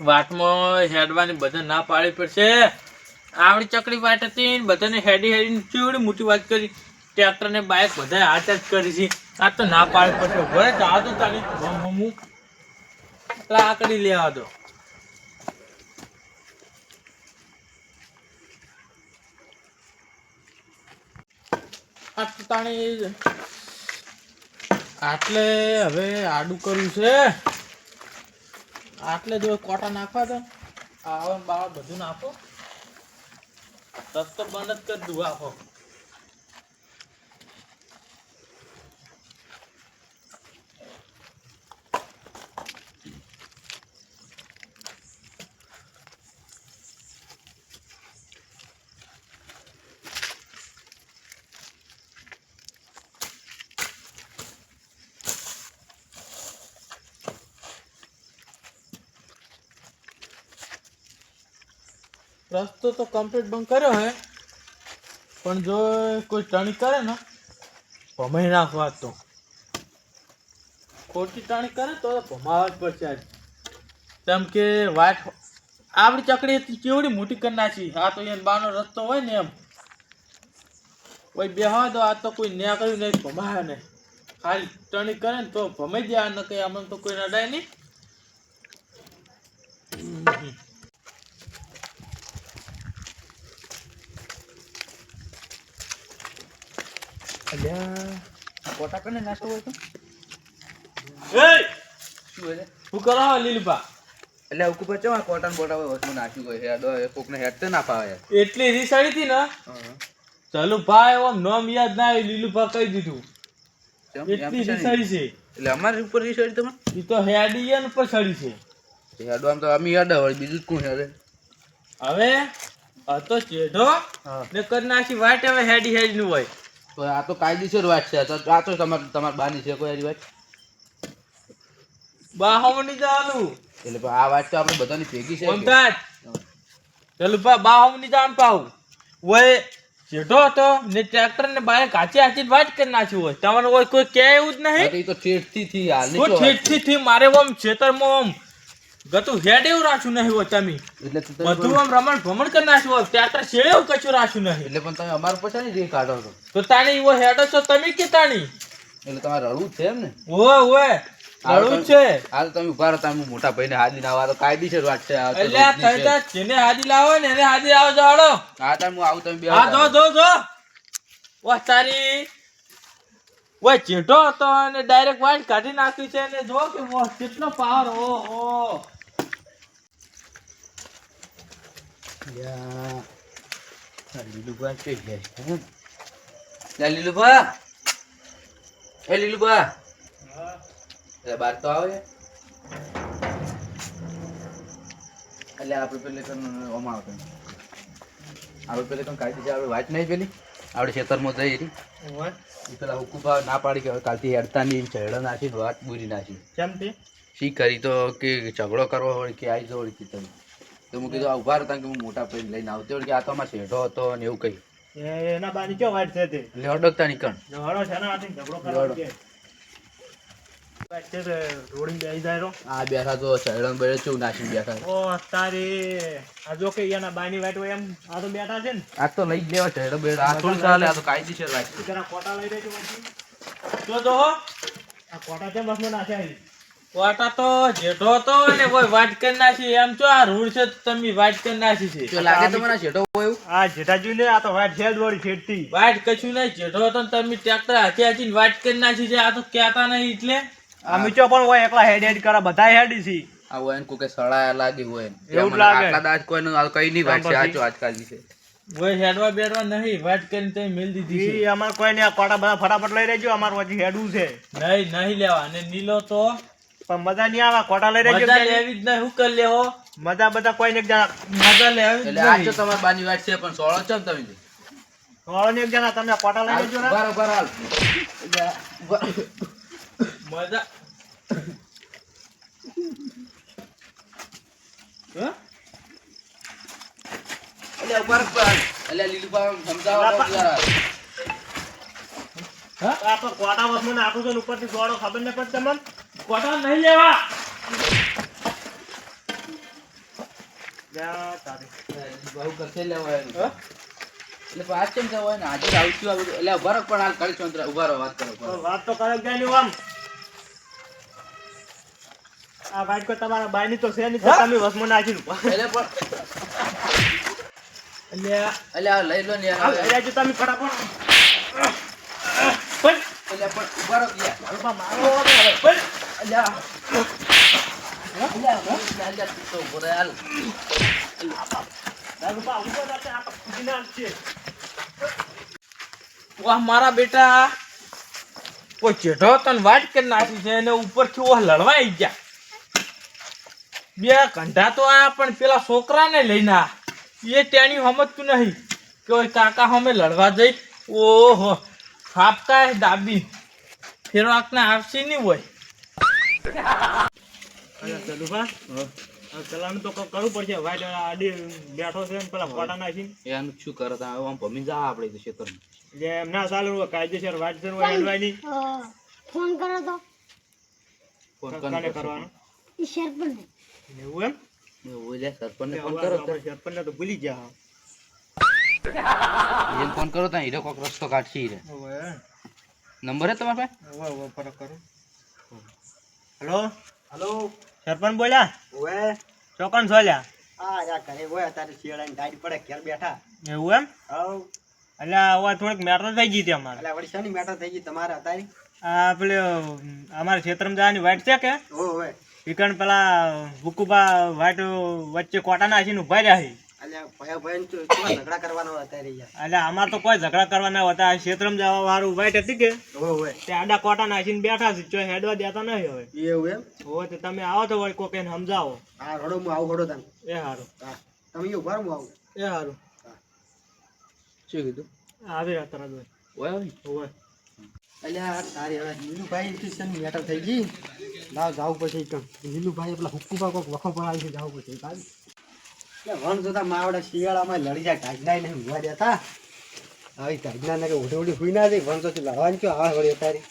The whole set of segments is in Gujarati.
વાટમાં હેડવાની બધા ના પાડી પડશે. આવડી ચકડી વાટ હતી બધાને હેડી હેડી ચેવડી મોટી વાત કરી. ટ્રેક્ટર ને બાઇક બધા હાથ જ કરી છે. આ તો ના પાડવી પડશે. ભરે આ તો તારી આ લાકડી લેવા દો આ તો તાણી આટલે હવે આડું કર્યું છે. આટલે જો કોટા નાખવા તો આવા બાવા બધું નાખો. રસ્તો બંધ જ કરી દઉં, આખો. રસ્તો તો કમ્પ્લીટ બંધ કર્યો હે. પણ જો કોઈ ટણી કરે ને, ભમાઈ નાખવા તો. ખોટી ટાણી કરે તો ભમાવા જ પડશે આજ કેમ કે વાટ આપણી ચકડી કેવડી મોટી કરી નાખી. આ તો એને બાનો રસ્તો હોય ને એમ. કોઈ બેહવા દો, આ તો કોઈ ન્યા કર્યું નહીં, ભમાયા નહીં. ખાલી ટણી કરે ને તો ભમાઈ જાય ન કંઈ આમ તો કોઈ નડાય નહીં. અલ્યા કોટા કને નાસ્તો હોય તો. એ શું હોય શું કરો લીલુપા એટલે ઉકુ પર ચવા કોટન બોટા હોય વસ્તુ નાખ્યું હોય હેડ હોય કોકને હેડ તો ના ફાવે. એટલી રીસાડી હતી ને? ચાલુ ભાઈ આમ નામ યાદ ના આવ્યું લીલુભા કહી દીધું. એટલી રીસાડી છે. એટલે અમારી ઉપર રીસાડી તમે એ તો હેડિયન પર સડી છે. હેડ આમ તો અમે હેડ હોય બીજું કોણ હેડે? હવે આ તો ચેઢો હા. ને કરી નાખી વાટ હવે હેડી હેડી નું હોય. તો આ તો કાયદેસર વાત છે. તો આ તો તમારે તમારે બાની છે કોઈ વાત? બાહોમની જવાનું એટલે આ વાત તો આપણે બધાની ભેગી છે. ઓમતાજ ચાલુ પા બાહોમની જવાનું પાવું ઓય જેઠો હતો ને ટ્રેક્ટર ને બાય કાચી આચી વાત કરી નાખ્યું હોય. તમારે હોય કોઈ કહે એવું જ નહીં? તો તો ઠેઠથી થી હાલ કોઈ ઠીઠથી થી મારે ઓમ ખેતરમાં ઓમ? ગતું હેડ એવું રાખ્યું નહીં હોય તમે. એટલે બધું આમ રમણ ભમણ કરી નાખ્યું હોય ટ્રેક્ટર શેડે એવું કશું રાખ્યું નહીં. એટલે પણ તમે અમારા પછી નહીં કાઢો છો? તો તાણી એવો હેડ છો તમે કે તાણી? એટલે તમારે રડવું જ છે એમ ને? ઓય ઓય રડવું છે. આ તો તમે ઊભા રહો તમે મોટા ભાઈને આવો આ તો કાયદેસર વાત છે એટલે રોજની જેને હાદી લાવો ને એને હાદી લાવો જાડો. હા તમે હું આવું તમે બે હા જો જો જો. વાહ તારી. ઓય ચેટો હતો અને ડાયરેક્ટ વાઇન કાઢી નાખ્યું છે અને જો કે કેટલો પાવર ઓહો લીલુભા કઈ ગયા છે લે લીલુભા એ લીલુભા એટલે બાર તો આવે એટલે આપણે પેલે કન ઓમાં આવતો આપણે પેલે કન કાઢી છે આપણે વાત નહીં પેલી આપણે ખેતરમાં જઈ ઈ પેલા હુકુભા ના પાડી કે હવે કાલથી હેડતા નહીં ચેડા નાખી વાત બુરી નાખી કેમ તે શી કરી તો કે ઝઘડો કરવો હોય કે આવી કે તમે તો હું કીધું આ ઊભા હતા કે હું મોટા પૈન લઈને આવતી હોય કે આ તો અમારે શેઢો હતો ને એવું કહ્યું એના બાની કયો વાટ છે તે? એટલે અડકતા નીકળ ઝઘડો છે ને આથી ઝઘડો કરવાનો કે. વાઈટ છે બેસી જાય રો આ બેઠા તો શેરડો બેડે નાખી બેઠા ઓ તારી આ જો કે એના બાની વાઈટ હોય એમ આ બેઠા છે ને. આ તો લઈ જ લેવા શેરડો બેડ આ થોડી ચાલે આ તો કાયદેસર છે કોટા લઈ લેજો પછી. જો જો આ કોટા કેમ બસમાં નાખ્યા કોટા તો જેઠો હતો ને કોઈ વાટ કરી નાખી. એમ છો આ રૂડ છે તમે વાટ કરી નાખી છે. તો લાગે તમને શેઢો હોય આ જેઠાજી ને આ તો વાઈટ શેડ વાળી છેડતી. વાટ કશું નહીં જેઠો હતો ને તમે ટ્રેક્ટર હાથે હાથીને વાટ કરી નાખી છે. આ તો કહેતા નહીં એટલે. અમે ચો પણ હોય એકલા હેડ હેડ કરા બધા હેડી છી. આ હોય ને કોઈ સળાયા લાગી હોય એવું લાગે. આટલા દાજ કોઈનું આ કઈ નહીં વાત છે આ જો છે. કોઈ હેડવા બેડવા નહીં વાટ કરીને તમે મેલ દીધી છે. અમાર કોઈ ને આ કોટા બધા ફટાફટ લઈ રહેજો અમાર પછી હેડવું છે. નહીં નહીં લેવા. અને નીલો તો પણ મજા નહીં આવે ખોટા લઈ રહેજો મજા લેવી જ નહીં શું કરી લેવો મજા બધા કોઈ એક જણા મજા લેવી એટલે આ તો તમારી બાની વાત છે પણ સોળો ચમ તમે સોળો ને એક જણા તમે કોટા લઈ લેજો ને બરાબર હાલ. મજા હા? એટલે રહો. એટલે લીલુભા સમજાવો તો હા? આ તો કોટા વસમાં નાખું છું ને ઉપરથી સોળો ખબર નહીં પડતી તમને કોટા નહીં લેવા. વાત કેમ તમારા બાઈ તો એટલે પણ એટલે આ લઈ લો યાર આજે તમે ફટાફટ. મારો વાહ, મારા બેટા. કોઈ ચેઢો તને વાટ કરી નાખી છે અને ઉપરથી ઓહ લડવા આવી ગયા. બે કંઢા તો આ પણ પેલા છોકરાને લઈને આ. એ ટેણી સમજતું નહીં કે ઓય કાકા હમે લડવા જઈ. ઓહો ફાપકા દાબી. ફેરવાકને આવશે નહીં હોય. અરે ચલુભા, હવે ચલાનું તો કરવું પડશે વાઈટ આડી બેઠો છે પેલા ફોટા નાખીને એ શું કરે તા? આમ ભમી જા આપણે તો ખેતરમાં. એટલે એમ ના ચાલે કાયદેસર વાઈટ છે હેડવાની. ફોન કરો તો ફોન કાને કરવાનો એ શેર ને એવું એમ એવું લે, સરપંચને ફોન કરો આપણે સરપંચને તો ભૂલી ગયા એને ફોન કરો તા હીરો કોક રસ્તો કાઢશે. નંબર હે તમારે પાસે હવે ફરક કરું હેલો? હેલો? સરપંચ બોલ્યા? ઓએ ચોકન સોલ્યા? આ યા ઘરે ઓય તારે શિયાળાની ગાડી પડે ઘેર બેઠા. એવું એમ? હવ. એટલે હવે થોડીક મેટર થઈ ગઈ હતી અમારે. એટલે વળી શાની મેટર થઈ ગઈ તમારે અત્યારે? આ પેલે અમારા ક્ષેત્રમાં જવાની વાઈટ છે કે? ઓ હોય વિકણ પેલા હુકુબા વાઈટ વચ્ચે કોટા નાખીને ઊભા રહ્યા છે. અમારે તો કોઈ ઝઘડા કરવાના હોતા ક્ષેત્રમ જવા વાળું વાઈટ હતી કે? તે આડા કોટા નાખીને બેઠા છે જો હેડવા દેતા નહીં હવે. એવું એમ? હવે તો તમે આવો તો વળી કોકે સમજાવો. હા રડો હું આવું રડો તને. એ હારું. તમે ભર હું આવું. એ સારું શું કીધું? આવી રહ્યા તરત ઓય. હોવે. અલ્યા તારી હવે નીલુભાઈ થી શાની મેટર થઈ ગઈ. લાવ જાવું પછી નીલુભાઈ પેલા હુક્કુબા કોક વખો પડાવી છે જાવું પછી એટલે વણ જોતા માવડા શિયાળામાં લડી જાય ટાઈગના નહીં ઊંઘવા દેતા. આવી ટાઈગના ને ઉઠી ઉઠી હુઈ ના જાય વણ જોતી લડવાની કયો આવે વળી તારી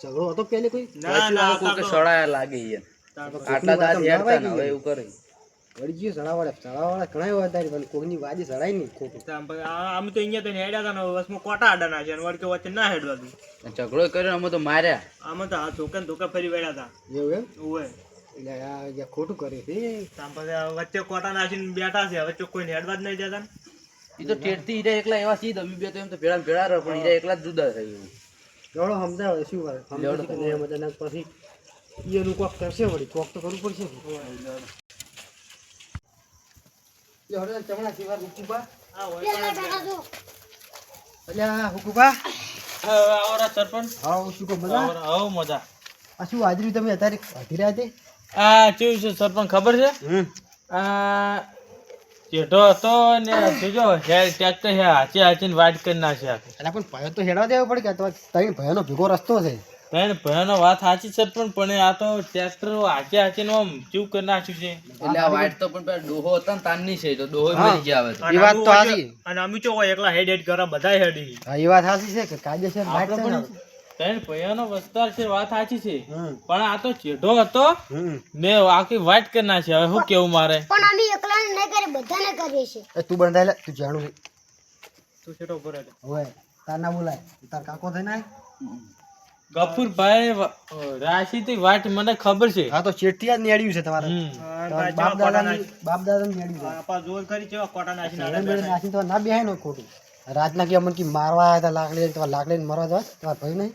ઝઘડો હતો પેલી કોઈ? ના ના લાગે આટલા દાદ હેડતા ને હવે એવું કરે. વળી ગયું સડાવાળા સડાવાળા ઘણા એવા હતા પણ કોઈની વાજી સડાય નહીં ખોટું. આમ તો અહીંયા તો હેડ્યા હતા ને વચમાં કોટા આડા છે ને વળી વચ્ચે ના હેડવા દઉં. ઝઘડો કર્યો અમે તો માર્યા. આમાં તો આ ધોકા ને ધોકા ફરી વળ્યા હતા. એવું એમ? ઓવે. એટલે ખોટું કરે છે. આમ પછી વચ્ચે કોટા નાખીને બેઠા છે વચ્ચે કોઈ હેડવા જ નહીં જતા એ તો ટેટથી હીરા એકલા એવા સીધ અમે બે તો એમ તો ભેળા ભેળા રહ્યો પણ હીરા એકલા જ જુદા થઈ ગયું. એવડો સમજાવે શું કરે સમજાવે પછી એનું કોક કરશે વળી કોક તો કરવું પડશે. લે ચમડા સિવાર હુકુબા આ હોય પેલા બેઠા છો અલ્યા હુકુબા આવરા સરપંચ. હાવ શું કહો મજા? હવ મજા. આ શું હાજરી તમે અત્યારે અઢી રાતે આ છે સરપંચ ખબર છે? આ ચેઢો હતો ને જોજો હે ટ્રેક્ટર હે હાચે હાચીને વાટ કરી નાખ્યા એટલે પણ ભયો તો હેડવા દેવો પડે કે તો ત્રણ ભયોનો ભેગો રસ્તો છે. ત્રણ ભયાનો વાત સાચી છે પણ આ તો ટ્રેક્ટર હાચે હાચીને નો ચૂક કરી નાખ્યું છે? એટલે આ વાઈટ તો પણ ડોહો હતા ને તાનની છે તો ડોહો મરી ગયા હવે એ વાત તો સાચી. અને અમે તો એકલા હેડ હેડ કરા બધા હેડી હા એ વાત સાચી છે કે કાયદેસર આપણે છે પણ ત્રણ ભયાનો વસ્તાર છે વાત સાચી છે. પણ આ તો ચેઢો હતો મે આખી વાટ કરી નાખી હવે શું કેવું મારે? પણ અમે એકલાને નહીં કરે બધાને કરીએ છે. એ તું બંધાય લે તું જાણું. તું છેટો ઉપર હોય હવે તાર ના બોલાય તાર કાકો થઈ આય. ગફુરભાઈ રાશિ વાટ મને ખબર છે. હા તો ચેટિયા નેડ્યું છે તમારે. બાપ દાદા બાપ દાદા નેડ્યું છે. આપા જોર કરી છે કોટા નાસી તમારે ના બેહે નો ખોટું. રાતના કે અમન કી મારવા આયા હતા લાકડી તમારે લાકડી મરવા જવા તમારા ભાઈ નહીં?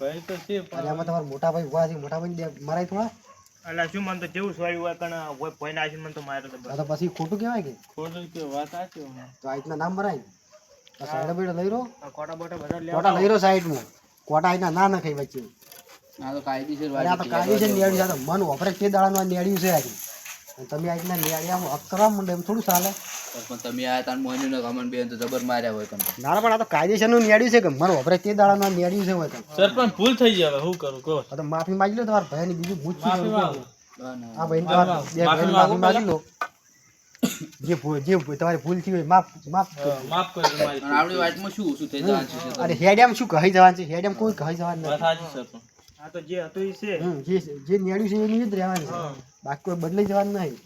ભાઈ તો છે પણ આમાં તમારા મોટા ભાઈ ઊભા છે મોટા ભાઈ મરાય થોડા. એટલે શું મન તો જેવું સોયું હોય પણ કોઈ ભાઈ નાસી મન તો માર્યો તો પછી ખોટું કહેવાય કે? ખોટું કે વાત સાચી તો આ રીતના નામ મરાય. સાઈડ બેડો લઈ રહ્યો. કોટા બોટા બધા કોટા લઈ રહો સાઈડમાં. કોટા અહીંના ના નખાઈ વચ્ચે. આ તો કાયદેસર અરે તો કાયદેસર નેડ્યું છે તો મન વપરાય તે દાડાનું નેડ્યું છે આજે. અને તમે આ રીતના હક કરવા માંડે એમ થોડું ચાલે પણ તમે આ તાર મોન્યું ને અમન બેન તો જબર માર્યા હોય તમે ના પણ આ તો કાયદેસરનું નેડ્યું છે કે મન વપરાય તે દાડાનું નેડ્યું છે હોય તો. સરપંચ ભૂલ થઈ જાય હવે કરું કહો. તો માફી માગી લો તમારા ભાઈની બીજું પૂછ માફી માંગુ. આ ભાઈ માફી માગી લો. જે જે તમારી ભૂલ થઈ હોય માફ માફ માફ કરજો મારી આપણી વાતમાં શું શું થઈ જવાનું છે અરે હેડેમ શું કહી જવાનું છે? હેડેમ કોઈ કહી જવાનું નથી. આ તો. જે હતું એ છે. જે જે નેડ્યું છે એનું જ રહેવાનું છે. બાકી કોઈ બદલાઈ જવાનું નહીં.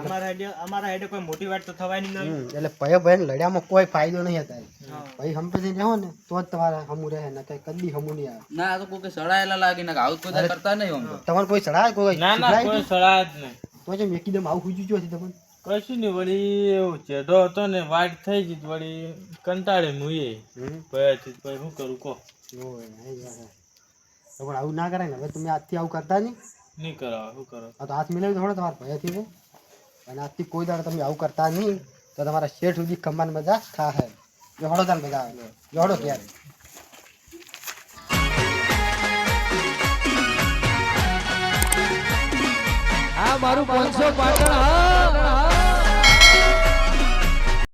અમારા હેડે અમારા હેડે કોઈ મોટી વાત તો થવાની નહીં એટલે ભય ભય લડ્યામાં કોઈ ફાયદો નહીં અત્યારે ભાઈ હંપે જઈને રહો ને તો જ તમારે હમું રહે ને કઈ કદી હમું નહીં આવે. ના આ તો કોઈ સડાયેલા લાગે ને આવું કોઈ કરતા નહીં તમારે કોઈ ચડાવે કોઈ ના ના કોઈ સળા જ નહીં. તો એકદમ આવું ખુજ્યું છે તમને. કશું નહીં વળી એવું ચેડો હતો ને વાટ થઈ ગઈ તો વળી કંટાળે મુએ પછી પછી શું કરું કહો. છે. પણ આવું ના કરાય ને. હવે તમે આજથી આવું કરતા નહીં. નહીં કરાવે શું કરો આ તો હાથ મિલાવી થોડો તમારા ભયથી છે અને આજથી કોઈ દાડે તમે આવું કરતા નહીં તો તમારા શેઠ સુધી કમાન બધા ખાશે જોડો તાર બધા જોડો ત્યારે આ મારું પાંચસો પાટણ હા.